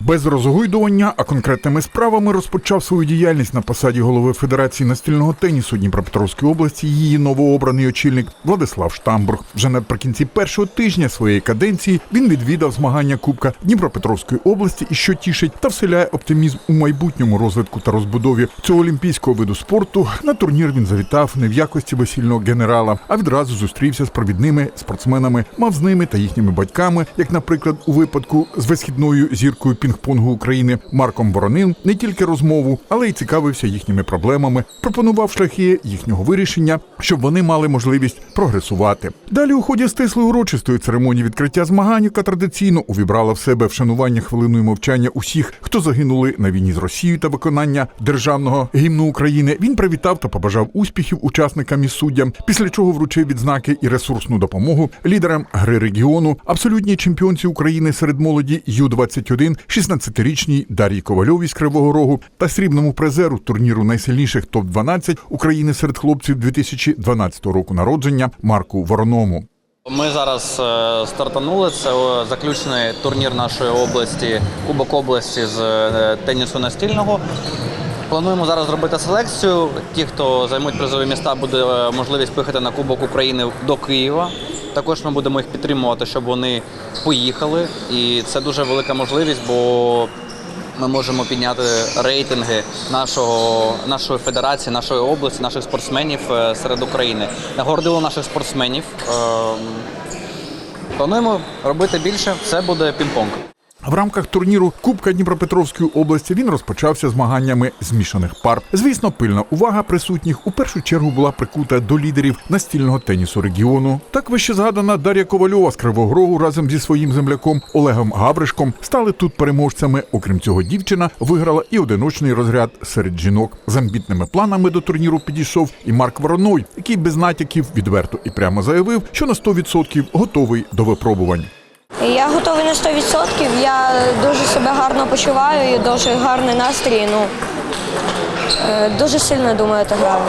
Без розгойдування, а конкретними справами розпочав свою діяльність на посаді голови Федерації настільного тенісу Дніпропетровської області. Її новообраний очільник Владислав Штамбург. Вже наприкінці першого тижня своєї каденції він відвідав змагання Кубка Дніпропетровської області і що тішить та вселяє оптимізм у майбутньому розвитку та розбудові цього олімпійського виду спорту. На турнір він завітав не в якості весільного генерала, а відразу зустрівся з провідними спортсменами, мав з ними та їхніми батьками, як, наприклад, у випадку з висхідною зіркою пінг-понгу України Марком Воронин, не тільки розмову, але й цікавився їхніми проблемами, пропонував шляхи їхнього вирішення, щоб вони мали можливість прогресувати. Далі у ході стислої урочистої церемонії відкриття змагань, яка традиційно увібрала в себе вшанування хвилиною мовчання усіх, хто загинули на війні з Росією та виконання державного гімну України. Він привітав та побажав успіхів учасникам і суддям, після чого вручив відзнаки і ресурсну допомогу лідерам гри регіону, абсолютній чемпіонці України серед молоді Ю-21, 16-річній Дар'ї Ковальовій з Кривого Рогу та срібному призеру турніру найсильніших топ-12 України серед хлопців 2012 року народження Марку Вороному. Ми зараз е, стартанули. Це е, заключний турнір нашої області, Кубок області з е, тенісу настільного. Плануємо зараз зробити селекцію. Ті, хто займуть призові міста, буде можливість поїхати на Кубок України до Києва. Також ми будемо їх підтримувати, щоб вони поїхали. І це дуже велика можливість, бо ми можемо підняти рейтинги нашого, нашої федерації, нашої області, наших спортсменів е, серед України. Нагородило наших спортсменів. Ем, Плануємо робити більше. Це буде пінг-понг. В рамках турніру Кубка Дніпропетровської області він розпочався змаганнями змішаних пар. Звісно, пильна увага присутніх у першу чергу була прикута до лідерів настільного тенісу регіону. Так вище згадана Дар'я Ковальова з Кривого Рогу разом зі своїм земляком Олегом Гавришком стали тут переможцями. Окрім цього, дівчина виграла і одиночний розряд серед жінок. З амбітними планами до турніру підійшов і Марк Вороной, який без натяків відверто і прямо заявив, що на 100% готовий до випробувань. Я готовий на 100%. Я дуже себе гарно почуваю і дуже гарний настрій. Ну, е, дуже сильно думаю, та граю.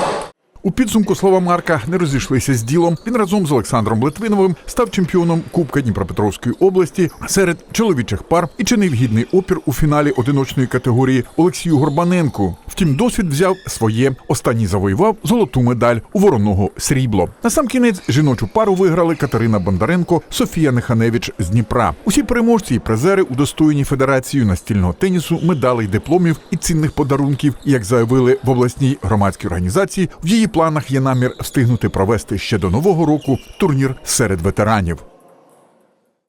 У підсумку слова Марка не розійшлися з ділом. Він разом з Олександром Литвиновим став чемпіоном Кубка Дніпропетровської області серед чоловічих пар і чинив гідний опір у фіналі одиночної категорії Олексію Горбаненку. Втім, досвід взяв своє. Останній завоював золоту медаль у вороного срібло. На сам кінець жіночу пару виграли Катерина Бондаренко, Софія Неханевич з Дніпра. Усі переможці і призери удостоєні федерацією настільного тенісу, медалей, дипломів і цінних подарунків. Як заявили в обласній громадській організації, в її планах є намір встигнути провести ще до нового року турнір серед ветеранів.